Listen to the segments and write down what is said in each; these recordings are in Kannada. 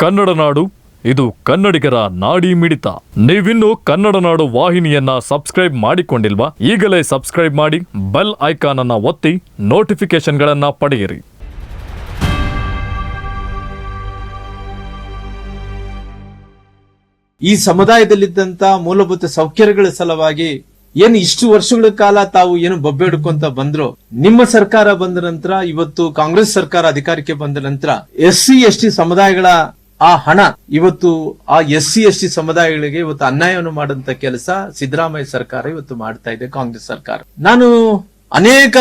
ಕನ್ನಡ ನಾಡು, ಇದು ಕನ್ನಡಿಗರ ನಾಡಿ ಮಿಡಿತ. ನೀವಿನ್ನು ಕನ್ನಡ ನಾಡು ವಾಹಿನಿಯನ್ನ ಸಬ್ಸ್ಕ್ರೈಬ್ ಮಾಡಿಕೊಂಡಿಲ್ವಾ? ಈಗಲೇ ಸಬ್ಸ್ಕ್ರೈಬ್ ಮಾಡಿ, ಬೆಲ್ ಐಕಾನ್ ಅನ್ನ ಒತ್ತಿ ನೋಟಿಫಿಕೇಶನ್ಗಳನ್ನ ಪಡೆಯಿರಿ. ಈ ಸಮುದಾಯದಲ್ಲಿದ್ದಂತ ಮೂಲಭೂತ ಸೌಕರ್ಯಗಳ ಸಲುವಾಗಿ ಏನು ಇಷ್ಟು ವರ್ಷಗಳ ಕಾಲ ತಾವು ಏನು ಬೊಬ್ಬೆಡ್ಕೊಂತ ಬಂದ್ರು, ನಿಮ್ಮ ಸರ್ಕಾರ ಬಂದ ನಂತರ, ಇವತ್ತು ಕಾಂಗ್ರೆಸ್ ಸರ್ಕಾರ ಅಧಿಕಾರಕ್ಕೆ ಬಂದ ನಂತರ, ಎಸ್ ಸಿ, ಎಸ್ ಟಿ ಸಮುದಾಯಗಳ ಆ ಹಣ, ಇವತ್ತು ಆ ಎಸ್ ಸಿ ಎಸ್ ಟಿ ಸಮುದಾಯಗಳಿಗೆ ಇವತ್ತು ಅನ್ಯಾಯವನ್ನು ಮಾಡಂತ ಕೆಲಸ ಸಿದ್ದರಾಮಯ್ಯ ಸರ್ಕಾರ ಇವತ್ತು ಮಾಡ್ತಾ ಇದೆ, ಕಾಂಗ್ರೆಸ್ ಸರ್ಕಾರ. ನಾನು ಅನೇಕ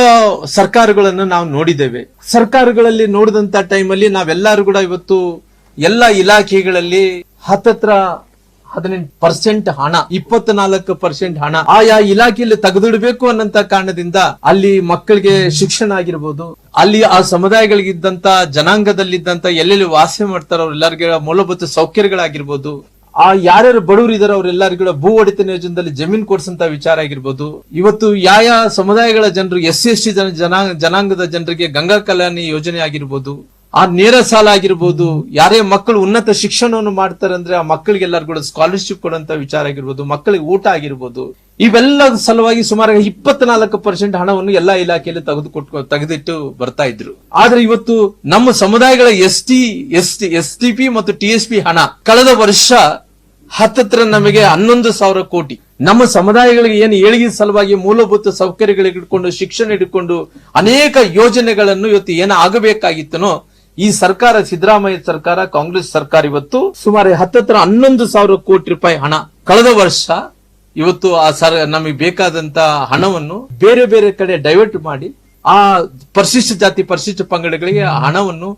ಸರ್ಕಾರಗಳನ್ನು ನಾವು ನೋಡಿದ್ದೇವೆ. ಸರ್ಕಾರಗಳಲ್ಲಿ ನೋಡಿದಂತ ಟೈಮಲ್ಲಿ ನಾವೆಲ್ಲರೂ ಕೂಡ ಇವತ್ತು ಎಲ್ಲ ಇಲಾಖೆಗಳಲ್ಲಿ ಹತ್ತತ್ರ ಹದಿನೆಂಟು ಪರ್ಸೆಂಟ್ ಹಣ, ಇಪ್ಪತ್ನಾಲ್ಕು ಪರ್ಸೆಂಟ್ ಹಣ. ಆಯಾ ಇಲಾಖೆಯಲ್ಲಿ ತೆಗೆದಿಡಬೇಕು ಅನ್ನಂತ ಕಾರಣದಿಂದ ಅಲ್ಲಿ ಮಕ್ಕಳಿಗೆ ಶಿಕ್ಷಣ ಆಗಿರ್ಬೋದು, ಅಲ್ಲಿ ಆ ಸಮುದಾಯಗಳಿಗಿದ್ದಂತ, ಜನಾಂಗದಲ್ಲಿದ್ದಂತ, ಎಲ್ಲೆಲ್ಲಿ ವಾಸ ಮಾಡ್ತಾರೋ ಅವ್ರೆಲ್ಲರಿಗೆ ಮೂಲಭೂತ ಸೌಕರ್ಯಗಳಾಗಿರ್ಬೋದು, ಆ ಯಾರ್ಯಾರು ಬಡವರು ಇದಾರೆ ಅವರೆಲ್ಲರಿಗೂ ಭೂ ಒಡೆತನ ಯೋಜನೆಯಲ್ಲಿ ಜಮೀನ್ ಕೊಡಿಸಂತ ವಿಚಾರ ಆಗಿರ್ಬೋದು. ಇವತ್ತು ಯಾವ ಸಮುದಾಯಗಳ ಜನರು, ಎಸ್ ಸಿ ಎಸ್ ಟಿ ಜನ, ಜನಾಂಗ, ಜನಾಂಗದ ಜನರಿಗೆ ಗಂಗಾ ಕಲ್ಯಾಣಿ ಯೋಜನೆ ಆಗಿರ್ಬೋದು ಆ ನೇರ ಸಾಲ ಆಗಿರ್ಬೋದು, ಯಾರೇ ಮಕ್ಕಳು ಉನ್ನತ ಶಿಕ್ಷಣವನ್ನು ಮಾಡ್ತಾರೆ ಅಂದ್ರೆ ಆ ಮಕ್ಕಳಿಗೆಲ್ಲರೂ ಕೂಡ ಸ್ಕಾಲರ್ಶಿಪ್ ಕೊಡುವಂತ ವಿಚಾರ ಆಗಿರ್ಬೋದು, ಮಕ್ಕಳಿಗೆ ಊಟ ಆಗಿರ್ಬೋದು ಇವೆಲ್ಲ ಸಲುವಾಗಿ ಸುಮಾರು ಇಪ್ಪತ್ನಾಲ್ಕು ಪರ್ಸೆಂಟ್ ಹಣವನ್ನು ಎಲ್ಲಾ ಇಲಾಖೆಯಲ್ಲಿ ತೆಗೆದುಕೊಟ್ಟು ತೆಗೆದಿಟ್ಟು ಬರ್ತಾ ಇದ್ರು. ಆದ್ರೆ ಇವತ್ತು ನಮ್ಮ ಸಮುದಾಯಗಳ S T S T S T P ಮತ್ತು ಟಿ ಎಸ್ ಪಿ ಹಣ ಕಳೆದ ವರ್ಷ ಹತ್ತತ್ರ ನಮಗೆ ಹನ್ನೊಂದು ಸಾವಿರ ಕೋಟಿ. ನಮ್ಮ ಸಮುದಾಯಗಳಿಗೆ ಏನು ಏಳಿಗೆ ಸಲುವಾಗಿ ಮೂಲಭೂತ ಸೌಕರ್ಯಗಳಿಗೆ ಇಟ್ಕೊಂಡು, ಶಿಕ್ಷಣ ಹಿಡ್ಕೊಂಡು ಅನೇಕ ಯೋಜನೆಗಳನ್ನು ಇವತ್ತು ಏನು ಆಗಬೇಕಾಗಿತ್ತನೋ ಈ ಸರ್ಕಾರ, ಸಿದ್ದರಾಮಯ್ಯ ಸರ್ಕಾರ, ಕಾಂಗ್ರೆಸ್ ಸರ್ಕಾರ ಇವತ್ತು ಸುಮಾರು ಹತ್ತತ್ರ ಹನ್ನೊಂದು ಸಾವಿರ ಕೋಟಿ ರೂಪಾಯಿ ಹಣ. ಕಳೆದ ವರ್ಷ ಇವತ್ತು ಆ ಸರ್, ನಮಗೆ ಬೇಕಾದಂತ ಹಣವನ್ನು ಬೇರೆ ಬೇರೆ ಕಡೆ ಡೈವರ್ಟ್ ಮಾಡಿ ಆ ಪರಿಶಿಷ್ಟ ಜಾತಿ, ಪರಿಶಿಷ್ಟ ಪಂಗಡಗಳಿಗೆ ಆ ಹಣವನ್ನು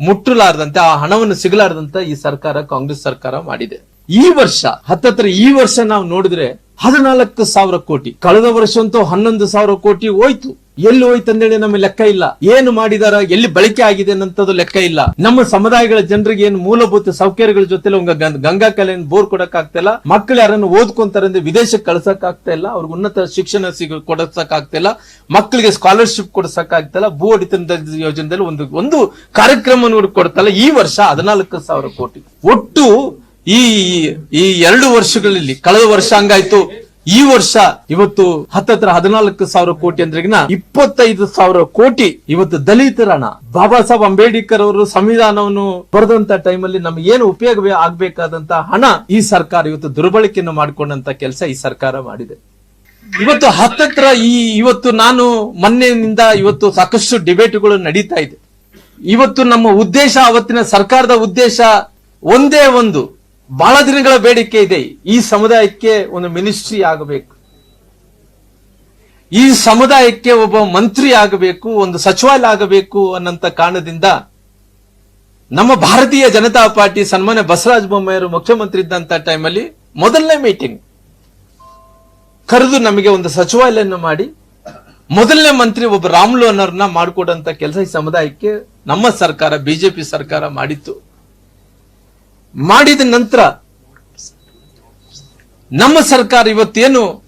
ಮುಟ್ಟಲಾರದಂತೆ, ಆ ಹಣವನ್ನು ಸಿಗಲಾರದಂತ ಈ ಸರ್ಕಾರ, ಕಾಂಗ್ರೆಸ್ ಸರ್ಕಾರ ಮಾಡಿದೆ. ಈ ವರ್ಷ, ಹತ್ತತ್ರ ಈ ವರ್ಷ ನಾವು ನೋಡಿದ್ರೆ ಹದಿನಾಲ್ಕು ಸಾವಿರ ಕೋಟಿ. ಕಳೆದ ವರ್ಷ ಅಂತೂ ಹನ್ನೊಂದು ಸಾವಿರ ಕೋಟಿ ಹೋಯ್ತು. ಎಲ್ಲಿ ಹೋಯ್ತಂದೇಳಿ ನಮ್ಮ ಲೆಕ್ಕ ಇಲ್ಲ. ಏನು ಮಾಡಿದಾರ, ಎಲ್ಲಿ ಬಳಕೆ ಆಗಿದೆ ಅನ್ನಂಥದ್ದು ಲೆಕ್ಕ ಇಲ್ಲ. ನಮ್ಮ ಸಮುದಾಯಗಳ ಜನರಿಗೆ ಏನು ಮೂಲಭೂತ ಸೌಕರ್ಯಗಳ ಜೊತೆ ಗಂಗಾ ಕಲೆಯನ್ನು ಬೋರ್ ಕೊಡಕ್ ಆಗ್ತಾ ಇಲ್ಲ. ಮಕ್ಕಳು ಯಾರನ್ನು ಓದ್ಕೊಂತಾರೆ ಅಂದ್ರೆ ವಿದೇಶಕ್ಕೆ ಕಳ್ಸಕ್ ಆಗ್ತಾ ಇಲ್ಲ. ಅವ್ರಿಗೆ ಉನ್ನತ ಶಿಕ್ಷಣ ಸಿಗ, ಕೊಡಸಕ್ ಆಗ್ತಾ ಮಕ್ಕಳಿಗೆ ಸ್ಕಾಲರ್ಶಿಪ್ ಕೊಡ್ಸಕ್ ಆಗ್ತಾ ಇಲ್ಲ. ಭೂ ಅಡಿತನದ ಯೋಜನೆಯಲ್ಲಿ ಒಂದು ಒಂದು ಕಾರ್ಯಕ್ರಮ ಕೊಡ್ತಲ್ಲ ಈ ವರ್ಷ ಹದಿನಾಲ್ಕು ಸಾವಿರ ಕೋಟಿ. ಒಟ್ಟು ಈ ಈ ಎರಡು ವರ್ಷಗಳಲ್ಲಿ, ಕಳೆದ ವರ್ಷ ಹಂಗಾಯ್ತು. ಈ ವರ್ಷ ಇವತ್ತು ಹತ್ತತ್ರ ಹದಿನಾಲ್ಕು ಸಾವಿರ ಕೋಟಿ ಅಂದ್ರೆಗಿನ ಇಪ್ಪತ್ತೈದು ಸಾವಿರ ಕೋಟಿ ಇವತ್ತು ದಲಿತರ ಹಣ ಬಾಬಾ ಸಾಹೇಬ್ ಅಂಬೇಡ್ಕರ್ ಅವರು ಸಂವಿಧಾನವನ್ನು ಬರೆದಂತ ಟೈಮಲ್ಲಿ ನಮ್ಗೆ ಏನು ಉಪಯೋಗ ಆಗ್ಬೇಕಾದಂತ ಹಣ ಈ ಸರ್ಕಾರ ಇವತ್ತು ದುರ್ಬಳಕೆಯನ್ನು ಮಾಡಿಕೊಂಡಂತ ಕೆಲಸ ಈ ಸರ್ಕಾರ ಮಾಡಿದೆ. ಇವತ್ತು ಹತ್ತತ್ರ ಈ ಇವತ್ತು ನಾನು ಮೊನ್ನೆಯಿಂದ ಇವತ್ತು ಸಾಕಷ್ಟು ಡಿಬೇಟ್ಗಳು ನಡೀತಾ ಇದೆ. ಇವತ್ತು ನಮ್ಮ ಉದ್ದೇಶ, ಅವತ್ತಿನ ಸರ್ಕಾರದ ಉದ್ದೇಶ ಒಂದೇ ಒಂದು. ಬಹಳ ದಿನಗಳ ಬೇಡಿಕೆ ಇದೆ. ಈ ಸಮುದಾಯಕ್ಕೆ ಒಂದು ಮಿನಿಸ್ಟ್ರಿ ಆಗಬೇಕು. ಈ ಸಮುದಾಯಕ್ಕೆ ಒಬ್ಬ ಮಂತ್ರಿ ಆಗಬೇಕು, ಒಂದು ಸಚಿವಾಲಯ ಆಗಬೇಕು ಅನ್ನಂತ ಕಾರಣದಿಂದ ನಮ್ಮ ಭಾರತೀಯ ಜನತಾ ಪಾರ್ಟಿ ಸನ್ಮಾನ್ಯ ಬಸವರಾಜ ಬೊಮ್ಮಾಯಿಯವರು ಮುಖ್ಯಮಂತ್ರಿ ಇದ್ದಂತ ಟೈಮಲ್ಲಿ ಮೊದಲನೇ ಮೀಟಿಂಗ್. ಕರೆದು ನಮಗೆ ಒಂದು ಸಚಿವಾಲಯವನ್ನು ಮಾಡಿ, ಮೊದಲನೇ ಮಂತ್ರಿ ಒಬ್ಬ ರಾಮ್ಲು ಅನ್ನೋರನ್ನ ಮಾಡಿಕೊಡಂತ ಕೆಲಸ ಈ ಸಮುದಾಯಕ್ಕೆ ನಮ್ಮ ಸರ್ಕಾರ, ಬಿಜೆಪಿ ಸರ್ಕಾರ ಮಾಡಿತ್ತು. ಮಾಡಿದ ನಂತರ ನಮ್ಮ ಸರ್ಕಾರ ಇವತ್ತೇನು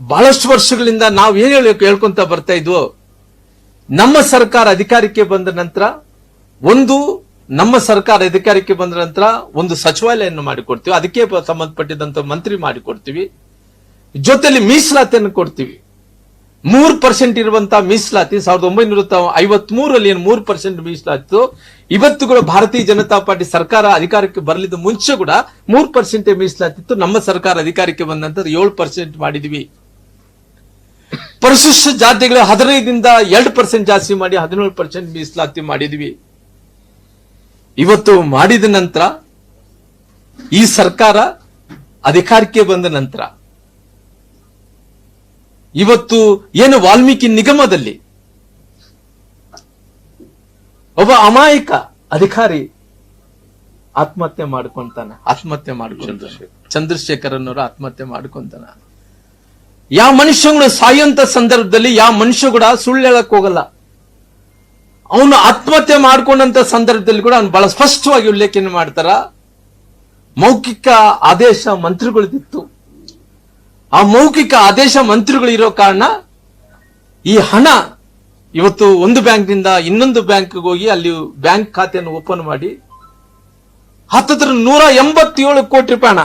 ಬಹಳಷ್ಟು ವರ್ಷಗಳಿಂದ ನಾವು ಏನ್ ಹೇಳಿ ಹೇಳ್ಕೊಂತ ಬರ್ತಾ ಇದ್ವು, ನಮ್ಮ ಸರ್ಕಾರ ಅಧಿಕಾರಕ್ಕೆ ಬಂದ ನಂತರ, ಒಂದು ನಮ್ಮ ಸರ್ಕಾರ ಅಧಿಕಾರಕ್ಕೆ ಬಂದ ನಂತರ ಒಂದು ಸಚಿವಾಲಯವನ್ನು ಮಾಡಿಕೊಡ್ತೀವಿ. ಅದಕ್ಕೆ ಸಂಬಂಧಪಟ್ಟಿದಂತ ಮಂತ್ರಿ ಮಾಡಿಕೊಡ್ತೀವಿ. ಜೊತೆಲಿ ಮೀಸಲಾತಿಯನ್ನು ಕೊಡ್ತೀವಿ. ಮೂರ್ ಪರ್ಸೆಂಟ್ ಇರುವಂತಹ ಮೀಸಲಾತಿ ಸಾವಿರದ ಒಂಬೈನೂರ ಐವತ್ ಮೂರಲ್ಲಿ ಏನು ಮೂರ್ ಪರ್ಸೆಂಟ್ ಮೀಸಲಾತಿತ್ತು. ಇವತ್ತು ಕೂಡ ಭಾರತೀಯ ಜನತಾ ಪಾರ್ಟಿ ಸರ್ಕಾರ ಅಧಿಕಾರಕ್ಕೆ ಬರಲಿದ್ದ ಮುಂಚೆ ಕೂಡ ಮೂರ್ ಪರ್ಸೆಂಟ್ ಮೀಸಲಾತಿತ್ತು. ನಮ್ಮ ಸರ್ಕಾರ ಅಧಿಕಾರಕ್ಕೆ ಬಂದ ನಂತರ ಏಳು ಪರ್ಸೆಂಟ್ ಮಾಡಿದ್ವಿ. ಪರಿಶಿಷ್ಟ ಜಾತಿಗಳ ಹದಿನೈದಿಂದ ಎರಡು ಪರ್ಸೆಂಟ್ ಜಾಸ್ತಿ ಮಾಡಿ ಹದಿನೇಳು ಪರ್ಸೆಂಟ್ ಮೀಸಲಾತಿ ಮಾಡಿದ್ವಿ. ಇವತ್ತು ಮಾಡಿದ ನಂತರ ಈ ಸರ್ಕಾರ ಅಧಿಕಾರಕ್ಕೆ ಬಂದ ನಂತರ ಇವತ್ತು ಏನು ವಾಲ್ಮೀಕಿ ನಿಗಮದಲ್ಲಿ? ಒಬ್ಬ ಅಮಾಯಕ ಅಧಿಕಾರಿ ಆತ್ಮಹತ್ಯೆ ಮಾಡ್ಕೊಂತಾನ. ಆತ್ಮಹತ್ಯೆ ಮಾಡ್ಕೊಂತ ಚಂದ್ರಶೇಖರ್. ಅನ್ನೋರು ಆತ್ಮಹತ್ಯೆ ಮಾಡ್ಕೊಂತಾನ. ಯಾವ ಮನುಷ್ಯಗಳು ಸಾಯುವಂತ ಸಂದರ್ಭದಲ್ಲಿ ಯಾವ ಮನುಷ್ಯ ಕೂಡ ಸುಳ್ಳು ಹೇಳಕ್ ಹೋಗಲ್ಲ. ಅವನು ಆತ್ಮಹತ್ಯೆ ಮಾಡ್ಕೊಂಡಂತ ಸಂದರ್ಭದಲ್ಲಿ ಕೂಡ ಅವ್ನು ಬಹಳ ಸ್ಪಷ್ಟವಾಗಿ ಉಲ್ಲೇಖನೆ ಮಾಡ್ತಾರ. ಮೌಖಿಕ ಆದೇಶ ಮಂತ್ರಿಗಳದಿತ್ತು ಆ ಮೌಖಿಕ ಆದೇಶ ಮಂತ್ರಿಗಳು ಇರೋ ಕಾರಣ ಈ ಹಣ ಇವತ್ತು ಒಂದು ಬ್ಯಾಂಕ್ನಿಂದ ಇನ್ನೊಂದು ಬ್ಯಾಂಕ್ಗೆ ಹೋಗಿ ಅಲ್ಲಿ ಬ್ಯಾಂಕ್ ಖಾತೆಯನ್ನು ಓಪನ್ ಮಾಡಿ ಹತ್ತತ್ರ ನೂರ ಎಂಬತ್ತೇಳು ಕೋಟಿ ರೂಪಾಯಿ ಹಣ.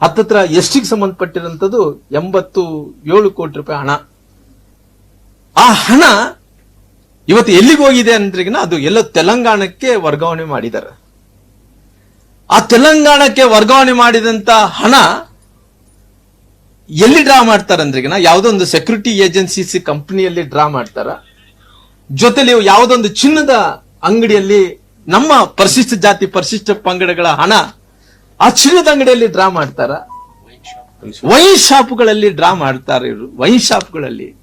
ಹತ್ತತ್ರ ಎಷ್ಟಿಗೆ ಸಂಬಂಧಪಟ್ಟಿರಂತದ್ದು ಎಂಬತ್ತು ಏಳು ಕೋಟಿ ರೂಪಾಯಿ ಹಣ. ಆ ಹಣ ಇವತ್ತು ಎಲ್ಲಿಗೆ ಹೋಗಿದೆ ಅಂದ್ರಿಗಿನ ಅದು ಎಲ್ಲ ತೆಲಂಗಾಣಕ್ಕೆ ವರ್ಗಾವಣೆ ಮಾಡಿದ್ದಾರೆ. ಆ ತೆಲಂಗಾಣಕ್ಕೆ ವರ್ಗಾವಣೆ ಮಾಡಿದಂತ ಹಣ ಎಲ್ಲಿ ಡ್ರಾ ಮಾಡ್ತಾರ ಅಂದ್ರೆ ಯಾವುದೋ ಒಂದು ಸೆಕ್ಯೂರಿಟಿ ಏಜೆನ್ಸೀಸ್ ಕಂಪನಿಯಲ್ಲಿ ಡ್ರಾ ಮಾಡ್ತಾರ. ಜೊತೆಲಿ ಯಾವುದೊಂದು ಚಿನ್ನದ ಅಂಗಡಿಯಲ್ಲಿ ನಮ್ಮ ಪರಿಶಿಷ್ಟ ಜಾತಿ ಪರಿಶಿಷ್ಟ ಪಂಗಡಗಳ ಹಣ ಆ ಚಿನ್ನದ ಅಂಗಡಿಯಲ್ಲಿ ಡ್ರಾ ಮಾಡ್ತಾರ. ವೈನ್ ಶಾಪ್ಗಳಲ್ಲಿ ಡ್ರಾ ಮಾಡ್ತಾರ ಇವರು. ವೈನ್ ಶಾಪ್ಗಳಲ್ಲಿ.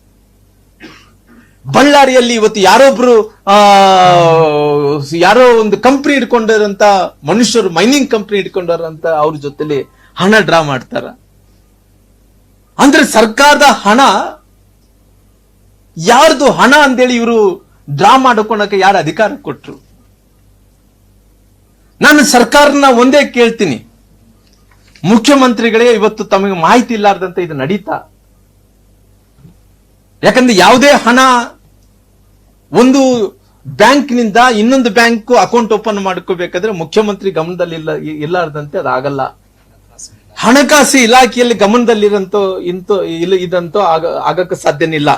ಬಳ್ಳಾರಿಯಲ್ಲಿ ಇವತ್ತು ಯಾರೊಬ್ರು, ಆ, ಯಾರೋ ಒಂದು ಕಂಪ್ನಿ ಇಟ್ಕೊಂಡಿರಂತ ಮನುಷ್ಯರು ಮೈನಿಂಗ್ ಕಂಪ್ನಿ ಇಟ್ಕೊಂಡಾರಂತ ಅವ್ರ ಜೊತೆಲಿ ಹಣ ಡ್ರಾ ಮಾಡ್ತಾರ. ಅಂದ್ರೆ ಸರ್ಕಾರದ ಹಣ, ಯಾರ್ದು ಹಣ ಅಂತೇಳಿ ಇವರು ಡ್ರಾ ಮಾಡ್ಕೊಳಕ್ಕೆ ಯಾರು ಅಧಿಕಾರ ಕೊಟ್ರು? ನಾನು ಸರ್ಕಾರನ ಒಂದೇ ಕೇಳ್ತೀನಿ. ಮುಖ್ಯಮಂತ್ರಿಗಳೇ ಇವತ್ತು ತಮಗೆ ಮಾಹಿತಿ ಇಲ್ಲಾರ್ದಂತೆ ಇದು ನಡೀತಾ? ಯಾಕಂದ್ರೆ ಯಾವುದೇ ಹಣ ಒಂದು ಬ್ಯಾಂಕ್ನಿಂದ ಇನ್ನೊಂದು ಬ್ಯಾಂಕ್ ಅಕೌಂಟ್ ಓಪನ್ ಮಾಡ್ಕೋಬೇಕಾದ್ರೆ ಮುಖ್ಯಮಂತ್ರಿ ಗಮನದಲ್ಲಿ ಇಲ್ಲ ಇಲ್ಲಾರ್ದಂತೆ ಅದಾಗಲ್ಲ. ಹಣಕಾಸು ಇಲಾಖೆಯಲ್ಲಿ ಗಮನದಲ್ಲಿರಂತೋ ಇಂತೋ ಇಲ್ಲ ಇದಂತೋ ಆಗ ಆಗಕ್ಕೆ ಸಾಧ್ಯನಿಲ್ಲ.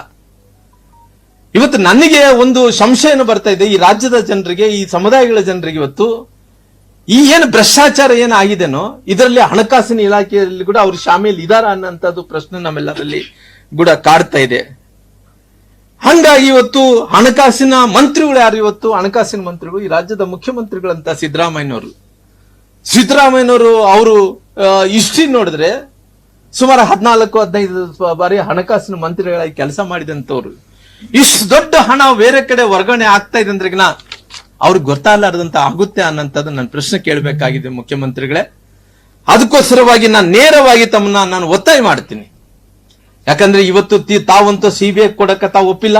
ಇವತ್ತು ನನಗೆ ಒಂದು ಸಂಶಯನ ಬರ್ತಾ ಇದೆ. ಈ ರಾಜ್ಯದ ಜನರಿಗೆ, ಈ ಸಮುದಾಯಗಳ ಜನರಿಗೆ ಇವತ್ತು ಈ ಏನು ಭ್ರಷ್ಟಾಚಾರ ಏನು ಆಗಿದೆನೋ, ಇದರಲ್ಲಿ ಹಣಕಾಸಿನ ಇಲಾಖೆಯಲ್ಲಿ ಕೂಡ ಅವರು ಶಾಮೀಲ್ ಇದಾರ ಅನ್ನೋಂಥದ್ದು ಪ್ರಶ್ನೆ ನಮ್ಮೆಲ್ಲರಲ್ಲಿ ಕೂಡ ಕಾಡ್ತಾ ಇದೆ. ಹಂಗಾಗಿ ಇವತ್ತು ಹಣಕಾಸಿನ ಮಂತ್ರಿಗಳು ಯಾರು ಇವತ್ತು? ಹಣಕಾಸಿನ ಮಂತ್ರಿಗಳು ಈ ರಾಜ್ಯದ ಮುಖ್ಯಮಂತ್ರಿಗಳಂತ ಸಿದ್ದರಾಮಯ್ಯನವರು. ಸಿದ್ದರಾಮಯ್ಯನವರು ಅವರು ಇಷ್ಟಿ ನೋಡಿದ್ರೆ ಸುಮಾರು ಹದಿನಾಲ್ಕು, ಹದಿನೈದು ಬಾರಿ ಹಣಕಾಸಿನ ಮಂತ್ರಿಗಳಾಗಿ ಕೆಲಸ ಮಾಡಿದಂತವ್ರು ಇಷ್ಟು ದೊಡ್ಡ ಹಣ ಬೇರೆ ಕಡೆ ವರ್ಗಾವಣೆ ಆಗ್ತಾ ಇದೆ ಅಂದ್ರೆ ಅವ್ರಿಗೆ ಗೊತ್ತಾಗಲಾರ್ದಂತ ಆಗುತ್ತೆ ಅನ್ನಂತದ್ದು ನನ್ನ ಪ್ರಶ್ನೆ ಕೇಳಬೇಕಾಗಿದೆ ಮುಖ್ಯಮಂತ್ರಿಗಳೇ. ಅದಕ್ಕೋಸ್ಕರವಾಗಿ ನಾನು ನೇರವಾಗಿ ತಮ್ಮನ್ನ ನಾನು ಒತ್ತಾಯ ಮಾಡ್ತೀನಿ. ಯಾಕಂದ್ರೆ ಇವತ್ತು ತಾವಂತೂ ಸಿ ಬಿ ಸಿಬಿಐ ಕೊಡಕ್ಕೆ ತಾವು ಒಪ್ಪಿಲ್ಲ.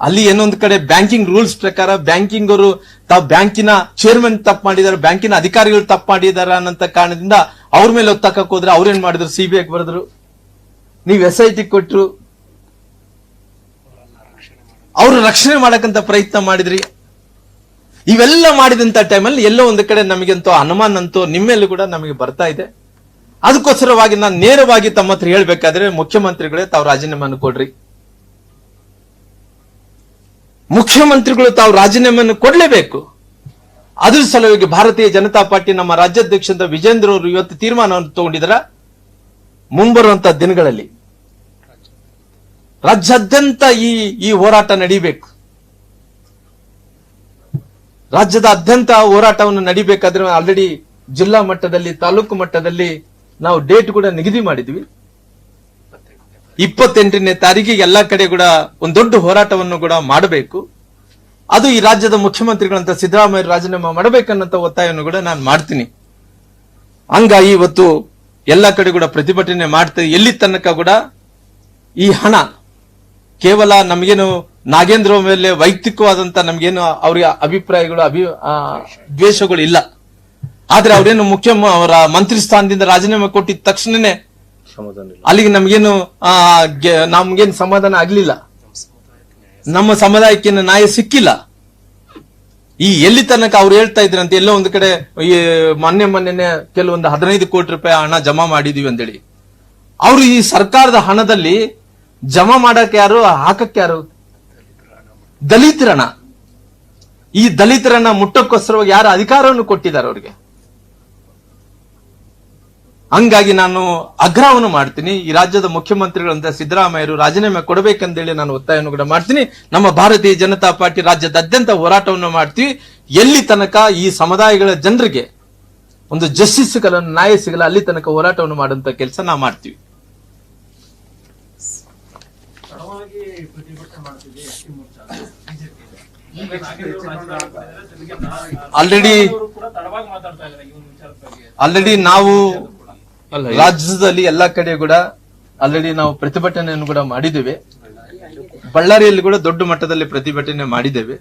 ಅಲ್ಲಿ ಏನೊಂದು ಕಡೆ ಬ್ಯಾಂಕಿಂಗ್ ರೂಲ್ಸ್ ಪ್ರಕಾರ ಬ್ಯಾಂಕಿಂಗ್ ಅವರು ತಾವು ಬ್ಯಾಂಕಿನ ಚೇರ್ಮನ್ ತಪ್ಪು ಮಾಡಿದಾರೆ ಬ್ಯಾಂಕಿನ ಅಧಿಕಾರಿಗಳು ತಪ್ಪು ಮಾಡಿದಾರ ಅನ್ನಂತ ಕಾರಣದಿಂದ ಅವ್ರ ಮೇಲೆ ಒತ್ತಕಕ್ ಹೋದ್ರೆ ಅವ್ರೇನ್ ಮಾಡಿದ್ರು? ಸಿಬಿಐ ಬರೆದ್ರು. ನೀವ್ ಎಸ್ ಐ ಟಿ ಕೊಟ್ರು. ಅವರು ರಕ್ಷಣೆ ಮಾಡಕ್ಕಂತ ಪ್ರಯತ್ನ ಮಾಡಿದ್ರಿ. ಇವೆಲ್ಲ ಮಾಡಿದಂತ ಟೈಮಲ್ಲಿ ಎಲ್ಲೋ ಒಂದು ಕಡೆ ನಮಗಂತೂ ಅನುಮಾನ ಅಂತೂ ನಿಮ್ಮೆಲ್ಲೂ ಕೂಡ ನಮಗೆ ಬರ್ತಾ ಇದೆ. ಅದಕ್ಕೋಸ್ಕರವಾಗಿ ನಾನು ನೇರವಾಗಿ ತಮ್ಮ ಹತ್ರ ಹೇಳ್ಬೇಕಾದ್ರೆ ಮುಖ್ಯಮಂತ್ರಿಗಳೇ ತಾವು ರಾಜೀನಾಮೆಯನ್ನು ಕೊಡ್ರಿ. ಮುಖ್ಯಮಂತ್ರಿಗಳು ತಾವು ರಾಜೀನಾಮೆಯನ್ನು ಕೊಡ್ಲೇಬೇಕು. ಅದ್ರ ಸಲುವಾಗಿ ಭಾರತೀಯ ಜನತಾ ಪಾರ್ಟಿ ನಮ್ಮ ರಾಜ್ಯಾಧ್ಯಕ್ಷದ ವಿಜೇಂದ್ರ ಅವರು ಇವತ್ತು ತೀರ್ಮಾನವನ್ನು ತಗೊಂಡಿದ್ರ. ಮುಂಬರುವಂತ ದಿನಗಳಲ್ಲಿ ರಾಜ್ಯಾದ್ಯಂತ ಈ ಈ ಹೋರಾಟ ನಡೀಬೇಕು. ರಾಜ್ಯದಾದ್ಯಂತ ಹೋರಾಟವನ್ನು ನಡಿಬೇಕಾದ್ರೆ ಆಲ್ರೆಡಿ ಜಿಲ್ಲಾ ಮಟ್ಟದಲ್ಲಿ, ತಾಲೂಕು ಮಟ್ಟದಲ್ಲಿ ನಾವು ಡೇಟ್ ಕೂಡ ನಿಗದಿ ಮಾಡಿದ್ವಿ. ಇಪ್ಪತ್ತೆಂಟನೇ ತಾರೀಕಿಗೆ ಎಲ್ಲಾ ಕಡೆ ಕೂಡ ಒಂದು ದೊಡ್ಡ ಹೋರಾಟವನ್ನು ಕೂಡ ಮಾಡಬೇಕು. ಅದು ಈ ರಾಜ್ಯದ ಮುಖ್ಯಮಂತ್ರಿಗಳಂತ ಸಿದ್ದರಾಮಯ್ಯ ರಾಜೀನಾಮೆ ಮಾಡಬೇಕನ್ನಂತ ಒತ್ತಾಯವನ್ನು ಕೂಡ ನಾನು ಮಾಡ್ತೀನಿ. ಹಂಗಾಗಿ ಇವತ್ತು ಎಲ್ಲ ಕಡೆ ಕೂಡ ಪ್ರತಿಭಟನೆ ಮಾಡ್ತೇವೆ ಎಲ್ಲಿ ತನಕ ಕೂಡ ಈ ಹಣ ಕೇವಲ ನಮಗೇನು ನಾಗೇಂದ್ರ ಮೇಲೆ ವೈಯಕ್ತಿಕವಾದಂತ ನಮ್ಗೇನು ಅವ್ರಿಗೆ ಅಭಿಪ್ರಾಯಗಳು, ಅಭಿ ದ್ವೇಷಗಳು ಇಲ್ಲ. ಆದ್ರೆ ಅವರೇನು ಮುಖ್ಯ ಅವರ ಮಂತ್ರಿ ಸ್ಥಾನದಿಂದ ರಾಜೀನಾಮೆ ಕೊಟ್ಟಿದ ತಕ್ಷಣನೇ ಅಲ್ಲಿಗೆ ನಮ್ಗೇನು ಆ, ನಮ್ಗೇನು ಸಮಾಧಾನ ಆಗ್ಲಿಲ್ಲ. ನಮ್ಮ ಸಮುದಾಯಕ್ಕೆ ನ್ಯಾಯ ಸಿಕ್ಕಿಲ್ಲ. ಈ ಎಲ್ಲಿ ತನಕ ಅವ್ರು ಹೇಳ್ತಾ ಇದ್ರಂತೆ ಎಲ್ಲೋ ಒಂದು ಕಡೆ ಈ ಮೊನ್ನೆ ಮೊನ್ನೆನೆ ಕೆಲವೊಂದು ಹದಿನೈದು ಕೋಟಿ ರೂಪಾಯಿ ಹಣ ಜಮಾ ಮಾಡಿದೀವಿ ಅಂತೇಳಿ. ಅವರು ಈ ಸರ್ಕಾರದ ಹಣದಲ್ಲಿ ಜಮಾ ಮಾಡಕ್ ಯಾರು ಹಾಕಕ್ ಯಾರು? ದಲಿತರಣ ಈ ದಲಿತರನ್ನ ಮುಟ್ಟಕ್ಕೋಸ್ಕರವಾಗಿ ಯಾರು ಅಧಿಕಾರವನ್ನು ಕೊಟ್ಟಿದ್ದಾರೆ ಅವ್ರಿಗೆ? ಹಂಗಾಗಿ ನಾನು ಆಗ್ರಹವನ್ನು ಮಾಡ್ತೀನಿ. ಈ ರಾಜ್ಯದ ಮುಖ್ಯಮಂತ್ರಿಗಳಂತ ಸಿದ್ದರಾಮಯ್ಯರು ರಾಜೀನಾಮೆ ಕೊಡಬೇಕಂತೇಳಿ ನಾನು ಒತ್ತಾಯವನ್ನು ಕೂಡ ಮಾಡ್ತೀನಿ. ನಮ್ಮ ಭಾರತೀಯ ಜನತಾ ಪಾರ್ಟಿ ರಾಜ್ಯದಾದ್ಯಂತ ಹೋರಾಟವನ್ನು ಮಾಡ್ತೀವಿ. ಎಲ್ಲಿ ತನಕ ಈ ಸಮುದಾಯಗಳ ಜನರಿಗೆ ಒಂದು ಜಸ್ಟಿಸ್ ಸಿಗಲ್ಲ ನ್ಯಾಯ ಸಿಗಲ್ಲ ಅಲ್ಲಿ ತನಕ ಹೋರಾಟವನ್ನು ಮಾಡುವಂತ ಕೆಲಸ ನಾವು ಮಾಡ್ತೀವಿ. ಆಲ್ರೆಡಿ ಆಲ್ರೆಡಿ ನಾವು ರಾಜ್ಯದಲ್ಲಿ ಎಲ್ಲಾ ಕಡೆ ಕೂಡ ಆಲ್ರೆಡಿ ನಾವು ಪ್ರತಿಭಟನೆಯನ್ನು ಕೂಡ ಮಾಡಿದ್ದೇವೆ. ಬಳ್ಳಾರಿಯಲ್ಲಿ ಕೂಡ ದೊಡ್ಡ ಮಟ್ಟದಲ್ಲಿ ಪ್ರತಿಭಟನೆ ಮಾಡಿದ್ದೇವೆ.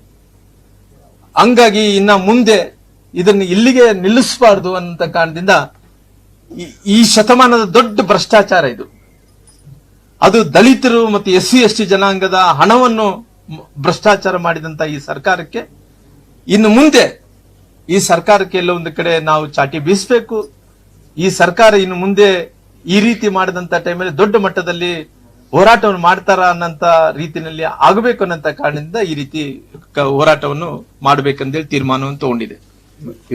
ಹಂಗಾಗಿ ಇನ್ನ ಮುಂದೆ ಇದನ್ನು ಇಲ್ಲಿಗೆ ನಿಲ್ಲಿಸಬಾರದು ಅಂತ ಕಾರಣದಿಂದ ಈ- ಶತಮಾನದ ದೊಡ್ಡ ಭ್ರಷ್ಟಾಚಾರ ಇದು. ಅದು ದಲಿತರು ಮತ್ತು ಎಸ್ ಸಿ ಎಸ್ ಟಿ ಜನಾಂಗದ ಹಣವನ್ನು ಭ್ರಷ್ಟಾಚಾರ ಮಾಡಿದಂತ ಈ ಸರ್ಕಾರಕ್ಕೆ ಇನ್ನು ಮುಂದೆ ಈ ಸರ್ಕಾರಕ್ಕೆ ಎಲ್ಲೊಂದು ಕಡೆ ನಾವು ಚಾಟಿ ಬೀಸಬೇಕು. ಈ ಸರ್ಕಾರ ಇನ್ನು ಮುಂದೆ ಈ ರೀತಿ ಮಾಡಿದಂತ ಟೈಮಲ್ಲಿ ದೊಡ್ಡ ಮಟ್ಟದಲ್ಲಿ ಹೋರಾಟವನ್ನು ಮಾಡ್ತಾರ ಅನ್ನಂತ ರೀತಿಯಲ್ಲಿ ಆಗಬೇಕು ಅನ್ನಂತ ಕಾರಣದಿಂದ ಈ ರೀತಿ ಕ- ಹೋರಾಟವನ್ನು ಮಾಡ್ಬೇಕಂತೇಳಿ ತೀರ್ಮಾನವನ್ನು ತಗೊಂಡಿದೆ.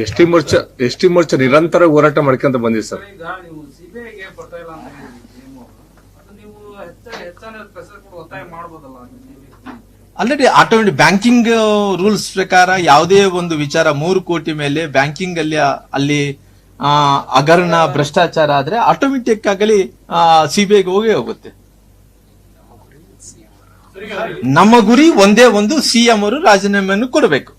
S T Morcha S T Morcha ನಿರಂತರ ಹೋರಾಟ ಮಾಡ್ಕೊಂತ ಬಂದಿದೆ ಸರ್. ಈಗ ನೀವು ಸಿಬಿಐಗೆ ಬರ್ತಾ ಇಲ್ಲ ಅಂತ ಹೇಳಿದ್ರಿ ನೀವು. ಅದು ನೀವು ಹೆಚ್ಚ ಹೆಚ್ಚಾನ ಪ್ರೆಸರ್ ಕೂಡ ಒತ್ತಾಯ ಮಾಡ್ಬೋದಲ್ಲ ಆಲ್ರೆಡಿ ಆಟೋಮೆಟಿಕ್ ಬ್ಯಾಂಕಿಂಗ್ ರೂಲ್ಸ್ ಪ್ರಕಾರ ಯಾವುದೇ ಒಂದು ವಿಚಾರ ಮೂರು ಕೋಟಿ ಮೇಲೆ ಬ್ಯಾಂಕಿಂಗ್ ಅಲ್ಲಿ ಅಲ್ಲಿ ಹಗರಣ ಭ್ರಷ್ಟಾಚಾರ ಆದ್ರೆ ಆಟೋಮೆಟಿಕ್ ಆಗಲಿ ಸಿಬಿಐಗೆ ಹೋಗೇ ಹೋಗುತ್ತೆ. ನಮ್ಮ ಗುರಿ ಒಂದೇ ಒಂದು ಸಿಎಂ ಅವರು ರಾಜೀನಾಮೆಯನ್ನು ಕೊಡಬೇಕು.